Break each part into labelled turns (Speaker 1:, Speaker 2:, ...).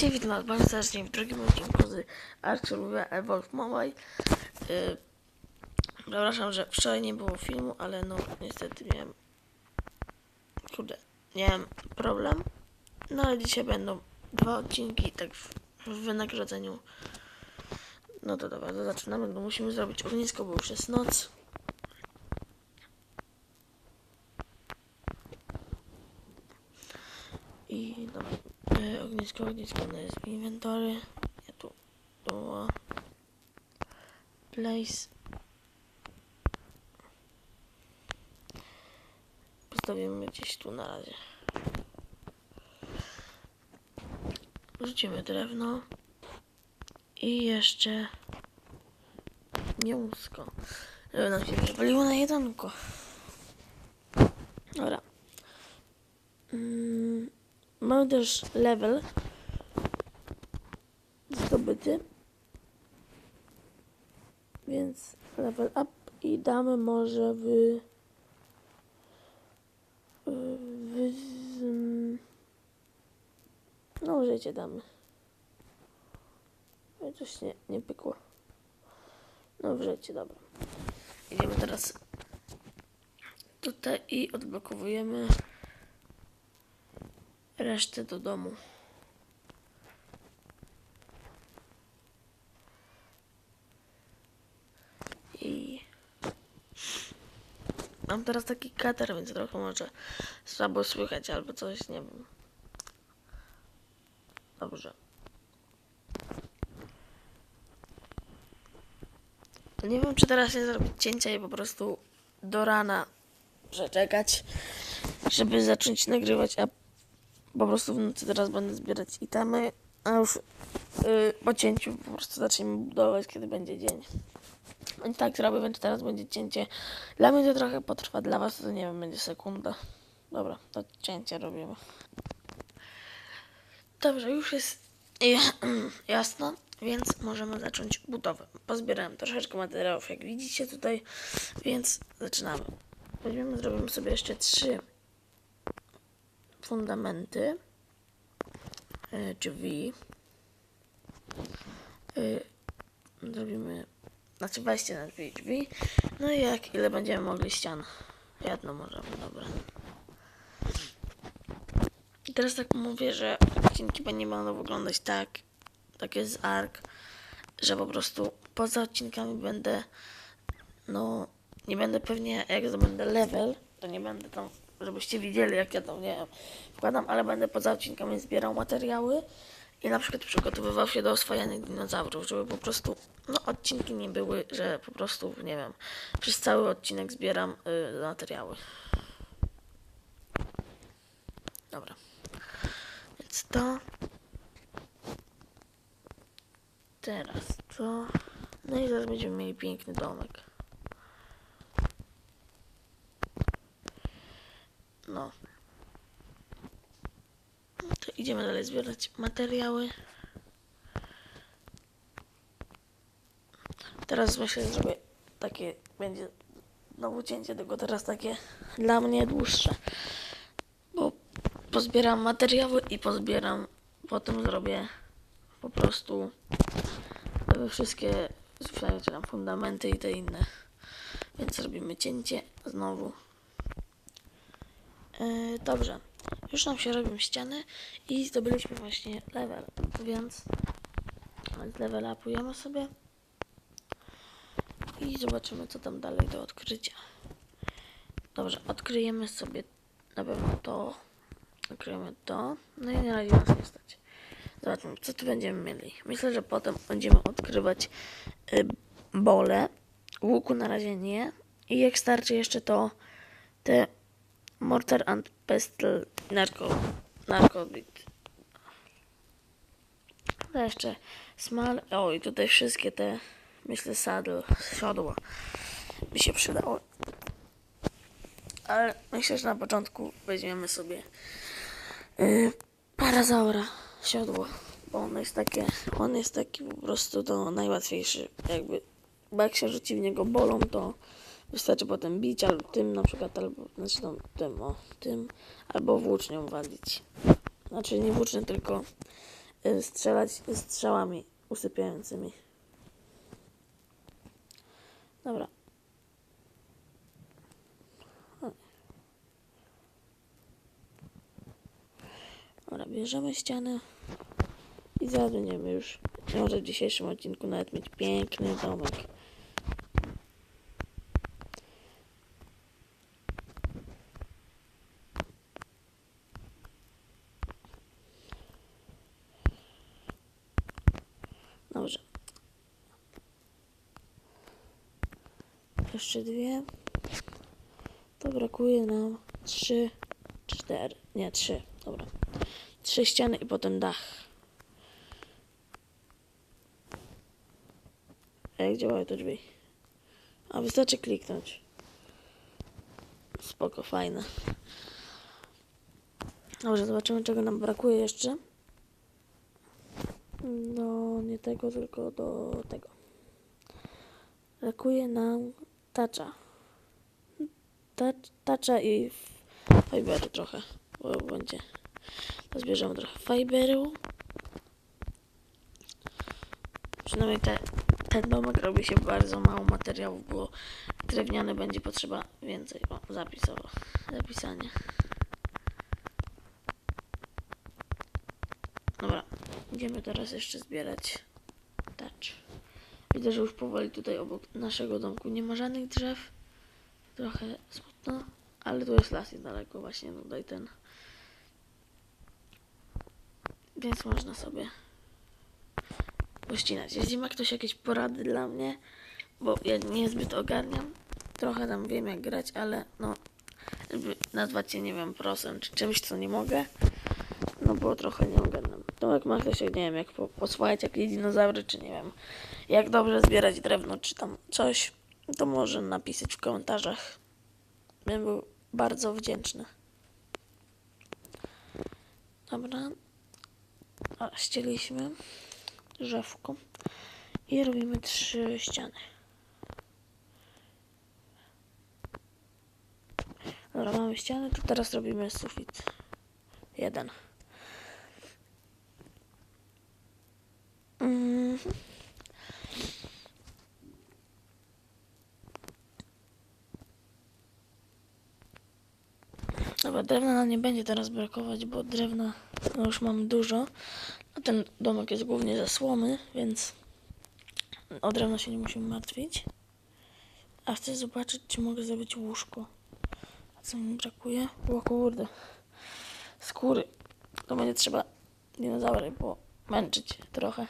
Speaker 1: Cześć, witam bardzo serdecznie w drugim odcinku z Archulua Evolve Mobile. Yy, przepraszam, że wczoraj nie było filmu, ale no niestety miałem... Kurde, miałem problem. No ale dzisiaj będą dwa odcinki, tak w, w wynagrodzeniu. No to dobra, to zaczynamy, bo musimy zrobić ognisko, bo już jest noc. I dobra, ognisko, ognisko, ono jest w inwentory. Ja tu, tu, o. place. Postawimy gdzieś tu na razie. Rzucimy drewno. I jeszcze mięsko. Żeby nam się nie waliło na jedonko. Dobra. Mm. Mamy też level Więc level up i damy może w. w. no, życie damy. Oj, Coś nie, nie pykło. No, w życie, dobra. Idziemy teraz tutaj i odblokowujemy resztę do domu. I mam teraz taki katar, więc trochę może słabo słychać albo coś, nie wiem. Dobrze. Nie wiem, czy teraz nie zrobić cięcia i po prostu do rana przeczekać, żeby zacząć nagrywać, a po prostu w nocy teraz będę zbierać itemy, a już yy, po cięciu po prostu zaczniemy budować, kiedy będzie dzień. Więc tak zrobię, więc teraz będzie cięcie. Dla mnie to trochę potrwa, dla was to nie wiem, będzie sekunda. Dobra, to cięcie robimy. Dobrze, już jest ja- jasno, więc możemy zacząć budowę. Pozbierałem troszeczkę materiałów, jak widzicie tutaj, więc zaczynamy. Weźmiemy, zrobimy sobie jeszcze trzy fundamenty, y, drzwi, y, zrobimy, znaczy na drzwi, drzwi, no i jak, ile będziemy mogli ścian. Jedno możemy, dobra. I teraz tak mówię, że odcinki nie będą wyglądać tak, tak jest z ARK, że po prostu poza odcinkami będę, no, nie będę pewnie, jak zdobędę level, to nie będę tam, żebyście widzieli, jak ja tam, nie wiem, wkładam, ale będę poza odcinkami zbierał materiały i na przykład przygotowywał się do oswajania dinozaurów, żeby po prostu, no, odcinki nie były, że po prostu, nie wiem, przez cały odcinek zbieram y, materiały. Dobra. Więc to. Teraz to. No i zaraz będziemy mieli piękny domek. No. To idziemy dalej zbierać materiały. Teraz że zrobię takie, będzie znowu cięcie, tylko teraz takie dla mnie dłuższe. Bo pozbieram materiały i pozbieram, potem zrobię po prostu wszystkie słuchajcie, tam fundamenty i te inne. Więc robimy cięcie znowu. E, dobrze. Już nam się robią ściany i zdobyliśmy właśnie level, więc level upujemy sobie i zobaczymy co tam dalej do odkrycia. Dobrze, odkryjemy sobie na pewno to. Odkryjemy to. No i na razie nas nie stać. Zobaczmy, co tu będziemy mieli. Myślę, że potem będziemy odkrywać y, bole. Łuku na razie nie. I jak starczy jeszcze to te Mortar and Pestle narko, Narcobit. To jeszcze Smal. O, i tutaj wszystkie te, myślę, saddle, siodła by się przydało. Ale myślę, że na początku weźmiemy sobie yy, parazaura, siodło, bo on jest takie, on jest taki po prostu to najłatwiejszy, jakby, bo jak się rzuci w niego bolą, to wystarczy potem bić, albo tym na przykład, albo, znaczy no, tym, o, tym, albo włócznią walić. Znaczy nie włócznią, tylko y, strzelać strzałami usypiającymi. Dobra. Dobra, bierzemy ścianę i zaduniemy już. Może w dzisiejszym odcinku nawet mieć piękny domek. Dobrze. Jeszcze dwie. To brakuje nam trzy, cztery. Nie, trzy. Dobra. Trzy ściany i potem dach. A jak działają te drzwi? A wystarczy kliknąć. Spoko, fajne. Dobrze, zobaczymy czego nam brakuje jeszcze. Do nie tego, tylko do tego. Brakuje nam tacza. Tacz- Tacza i fiberu trochę. Bo będzie. Zbierzemy trochę fiberu. Przynajmniej te, ten domek robi się bardzo mało materiałów, bo drewniany będzie potrzeba więcej. O, zapisowo. Zapisanie. Dobra, idziemy teraz jeszcze zbierać. Widzę, że już powoli tutaj obok naszego domku nie ma żadnych drzew. Trochę smutno, ale tu jest las niedaleko właśnie tutaj ten. Więc można sobie pościnać. Jeśli ma ktoś jakieś porady dla mnie, bo ja niezbyt ogarniam, trochę tam wiem jak grać, ale no, żeby nazwać się, nie wiem, prosem czy czymś, co nie mogę, no bo trochę nie ogarniam. To jak ma ktoś, nie wiem, jak po, posłuchać jakieś dinozaury, czy nie wiem, jak dobrze zbierać drewno, czy tam coś, to może napisać w komentarzach. Bym był bardzo wdzięczny. Dobra. A, ścieliśmy drzewko i robimy trzy ściany. Dobra, mamy ściany, to teraz robimy sufit. Jeden. Mhm. Dobra, drewna nam nie będzie teraz brakować, bo drewna no już mam dużo. A ten domek jest głównie ze słomy, więc o drewno się nie musimy martwić. A chcę zobaczyć, czy mogę zrobić łóżko. A co mi brakuje? O kurde. Skóry. To będzie trzeba dinozaury pomęczyć trochę.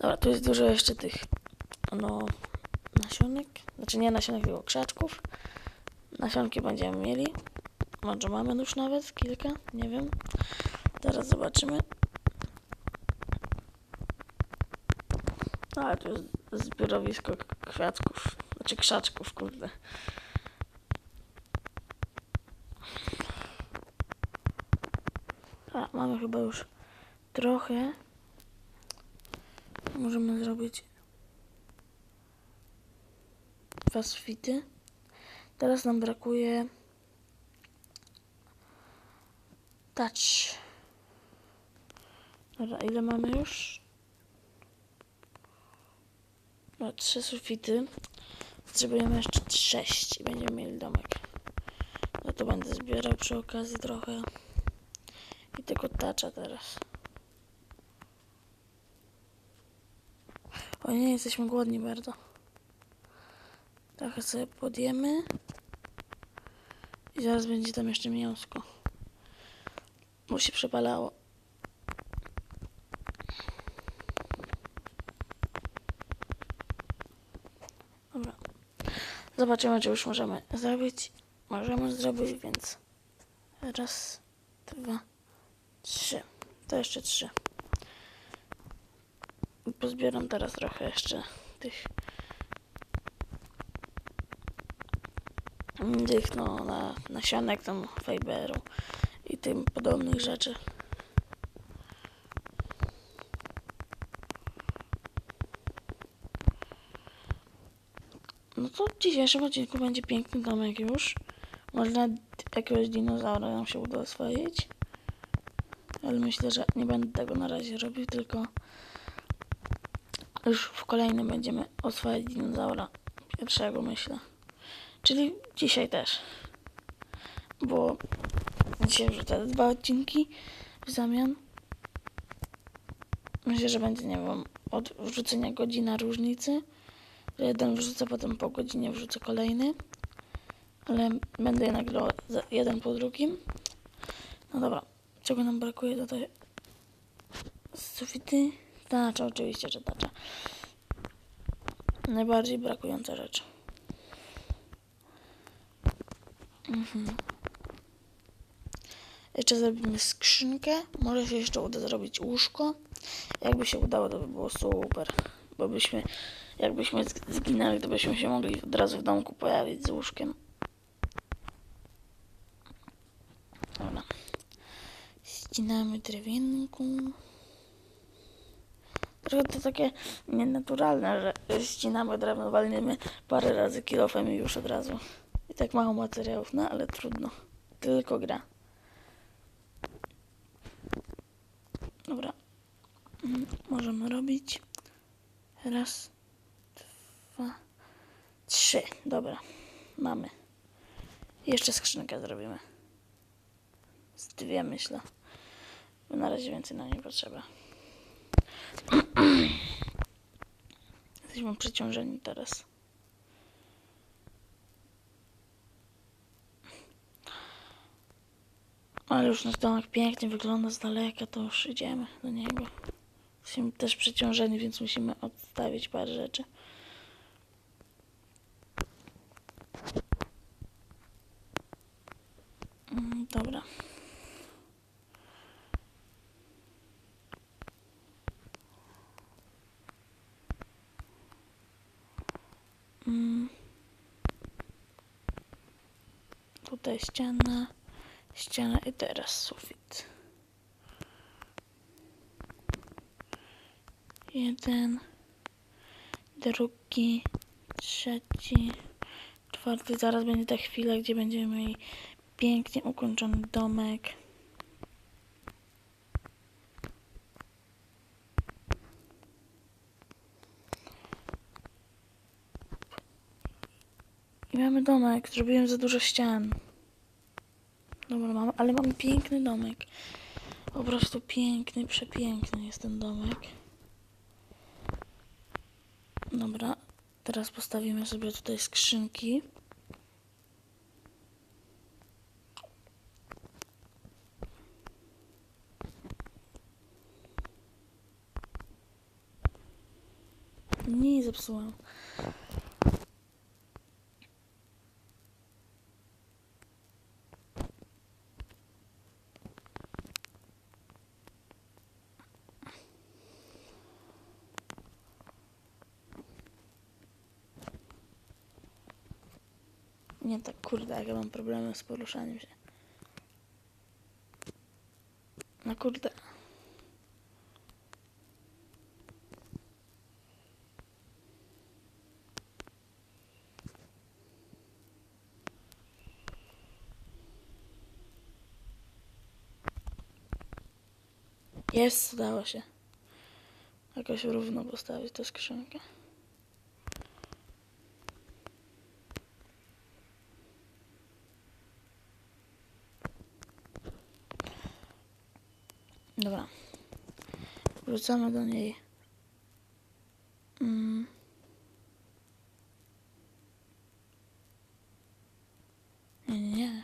Speaker 1: Dobra, tu jest dużo jeszcze tych no nasionek. Znaczy nie nasionek, tylko krzaczków. Nasionki będziemy mieli. Może mamy już nawet kilka, nie wiem. Teraz zobaczymy. Ale tu jest zbiorowisko kwiatków, znaczy krzaczków, kurde. A, mamy chyba już trochę. Możemy zrobić dwa swity. Teraz nam brakuje touch. Dobra, ile mamy już? No, trzy sufity. Potrzebujemy jeszcze sześć i będziemy mieli domek. No to będę zbierał przy okazji trochę. I tego tacza teraz. O nie, jesteśmy głodni bardzo. Trochę sobie podjemy. I zaraz będzie tam jeszcze mięsko. Bo się przepalało. Dobra. Zobaczymy, czy już możemy zrobić. Możemy zrobić, więc raz, dwa, trzy. To jeszcze trzy. Pozbieram teraz trochę jeszcze tych tych no na, nasionek tam fiberu i tym podobnych rzeczy. No to w dzisiejszym odcinku będzie piękny domek już. Można jakiegoś dinozaura nam się uda oswoić. Ale myślę, że nie będę tego na razie robił, tylko już w kolejnym będziemy oswajać dinozaura. Pierwszego myślę. Czyli dzisiaj też. Bo dzisiaj wrzucę dwa odcinki w zamian. Myślę, że będzie, nie wiem, od wrzucenia godzina różnicy. Jeden wrzucę, potem po godzinie wrzucę kolejny. Ale będę je nagrywał za- jeden po drugim. No dobra, czego nam brakuje tutaj? Sufity? Tarcza, oczywiście, że tarcza. Najbardziej brakująca rzecz. Mhm. Jeszcze zrobimy skrzynkę. Może się jeszcze uda zrobić łóżko. Jakby się udało, to by było super. Bo byśmy, jakbyśmy zginęli, to byśmy się mogli od razu w domku pojawić z łóżkiem. Dobra. Ścinamy drewienką. Trochę to takie nienaturalne, że ścinamy drewno, walniemy parę razy kilofem i już od razu. I tak mało materiałów, no ale trudno. Tylko gra. Dobra. Mm, Możemy robić. Raz, dwa, trzy. Dobra. Mamy. Jeszcze skrzynkę zrobimy. Z dwie myślę. Bo na razie więcej nam nie potrzeba. Jesteśmy przeciążeni teraz. Ale już nasz domek pięknie wygląda z daleka, to już idziemy do niego. Jesteśmy też przeciążeni, więc musimy odstawić parę rzeczy. Mm, Dobra. Mm. Tutaj ściana, ściana i teraz sufit. Jeden, drugi, trzeci, czwarty. Zaraz będzie ta chwila, gdzie będziemy mieli pięknie ukończony domek. I mamy domek. Zrobiłem za dużo ścian. Dobra, mam, ale mamy piękny domek. Po prostu piękny, przepiękny jest ten domek. Dobra, teraz postawimy sobie tutaj skrzynki. Nie, zepsułam. Nie tak, kurde, jak ja mam problemy z poruszaniem się. No kurde. Jest, udało się. Jakoś równo postawić tę skrzynkę. Dobra. Wrzucamy do niej. Mm. Nie.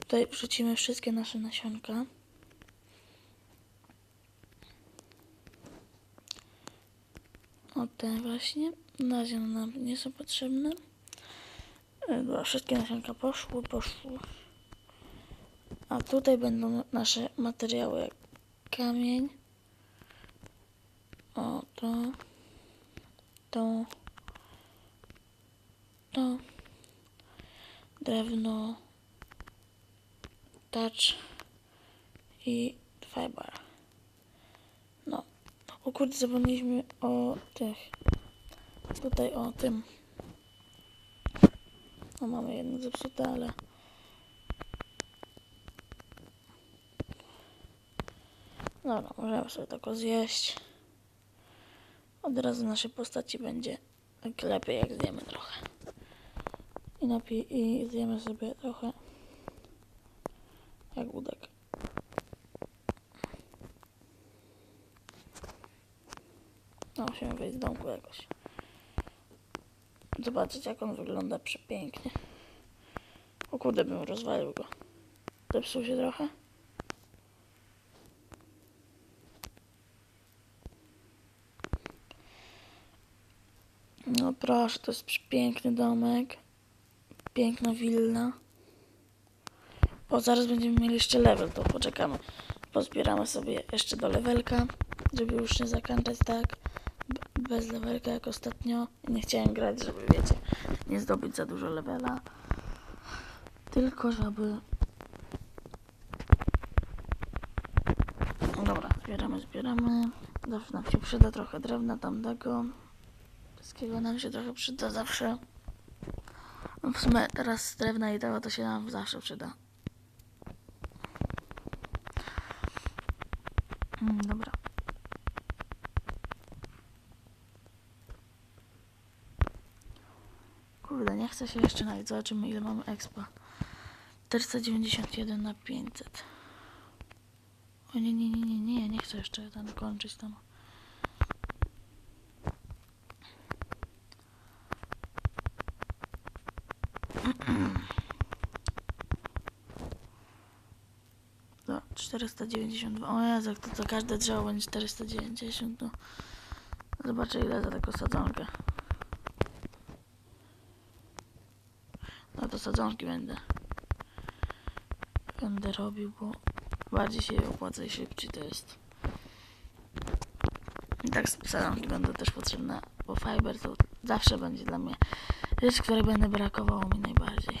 Speaker 1: Tutaj wrzucimy wszystkie nasze nasionka. O te właśnie. Nazion nam nie są potrzebne. E, wszystkie nasionka poszły, poszły. A tutaj będą nasze materiały jak kamień. O, to. To. To. Drewno. Touch. I fiber. No. O kurde, zapomnieliśmy o tych. Tutaj o tym. No mamy jedno zepsute, ale... Dobra, możemy sobie tylko zjeść. Od razu naszej postaci będzie tak lepiej, jak zjemy trochę. I napi- i zjemy sobie trochę jak udek. No, musimy wyjść z domku jakoś. Zobaczyć, jak on wygląda przepięknie. O kurde, bym rozwalił go. Zepsuł się trochę. No proszę, to jest piękny domek. Piękna willa. O, zaraz będziemy mieli jeszcze level, to poczekamy. Pozbieramy sobie jeszcze do levelka, żeby już nie zakończyć tak. Bez levelka jak ostatnio. Nie chciałem grać, żeby wiecie, nie zdobyć za dużo levela. Tylko żeby... No Dobra, zbieramy, zbieramy. Zawsze nam się przyda trochę drewna tamtego. Wszystkiego nam się trochę przyda zawsze. No w sumie teraz drewna i tego to się nam zawsze przyda. Mm, dobra. Kurde, nie chcę się jeszcze nawet. Zobaczymy ile mamy expa. 491 na 500. O nie, nie, nie, nie, nie, nie chcę jeszcze ten kończyć tam. Do 492. O Jezu, to, to każde drzewo będzie 490, to zobaczę ile za taką sadzonkę. No to sadzonki będę. Będę robił, bo bardziej się opłaca i szybciej to jest. I tak sadzonki będą też potrzebne, bo fiber to zawsze będzie dla mnie rzecz, której będę brakowało mi najbardziej.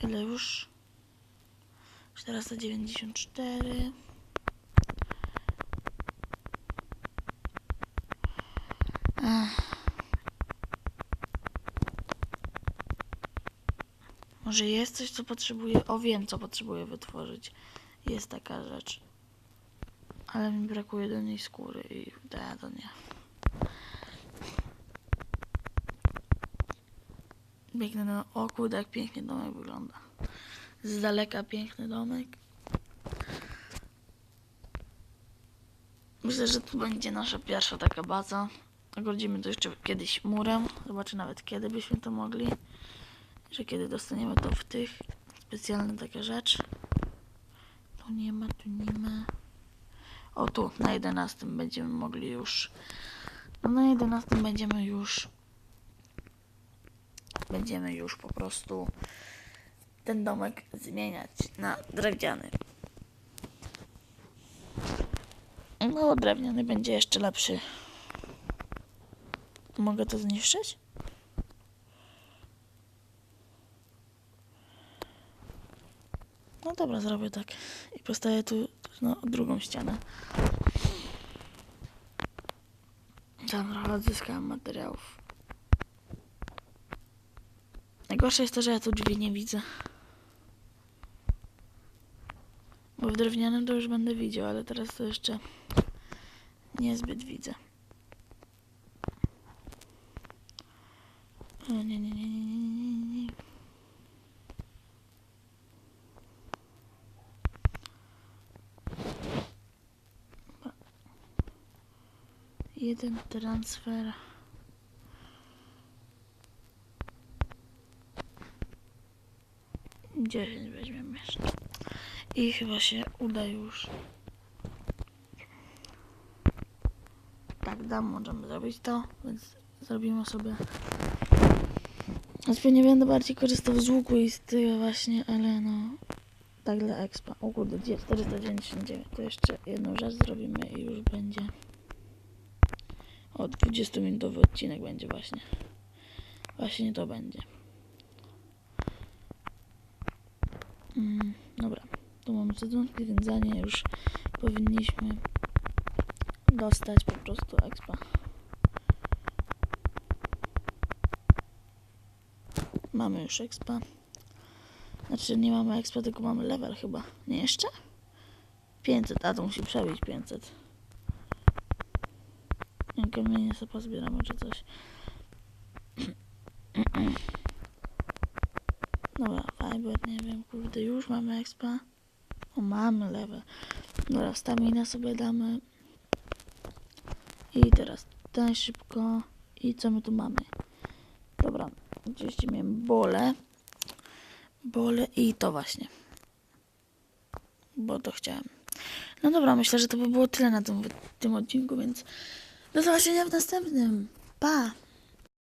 Speaker 1: Ile już? 494. Ech. Może jest coś, co potrzebuję. O, wiem, co potrzebuję wytworzyć. Jest taka rzecz. Ale mi brakuje do niej skóry i da to nie. Piękny dom. O kurde, jak pięknie domek wygląda. Z daleka piękny domek. Myślę, że tu będzie nasza pierwsza taka baza. Ogrodzimy to jeszcze kiedyś murem. Zobaczę nawet kiedy byśmy to mogli. Że kiedy dostaniemy to w tych. Specjalna taka rzecz. Tu nie ma, tu nie ma. O tu, na 11 będziemy mogli już. No na 11 będziemy już. Będziemy już po prostu ten domek zmieniać na drewniany. No, drewniany będzie jeszcze lepszy. Mogę to zniszczyć? No dobra, zrobię tak. I postawię tu no, drugą ścianę. Tam trochę odzyskałem materiałów. Najgorsze jest to, że ja tu drzwi nie widzę. Bo w drewnianym to już będę widział, ale teraz to jeszcze niezbyt widzę. O, nie, nie, nie, nie, nie, nie, nie. Jeden transfer. Dziesięć weźmiemy jeszcze. I chyba się uda już. Tak, dam, możemy zrobić to, więc zrobimy sobie. Znaczy nie będę bardziej korzystał z łuku i z tego właśnie, ale no. Tak dla expa. O kurde, gdzie 499. To jeszcze jedną rzecz zrobimy i już będzie. O, 20-minutowy odcinek będzie właśnie. Właśnie to będzie. Mm, dobra, tu mamy sadzonki, więc za nie już powinniśmy dostać po prostu expa. Mamy już expa. Znaczy nie mamy expa, tylko mamy level chyba. Nie jeszcze?
Speaker 2: 500, a to musi przebić 500. Nie, Kamienie sobie pozbieramy czy coś. Dobra, fiber, nie wiem, kurde, już mamy expa. O, mamy level. Dobra, stamina sobie damy. I teraz daj szybko. I co my tu mamy? Dobra, oczywiście miałem bole. Bole i to właśnie. Bo to chciałem. No dobra, myślę, że to by było tyle na tym, tym odcinku, więc do zobaczenia w następnym. Pa!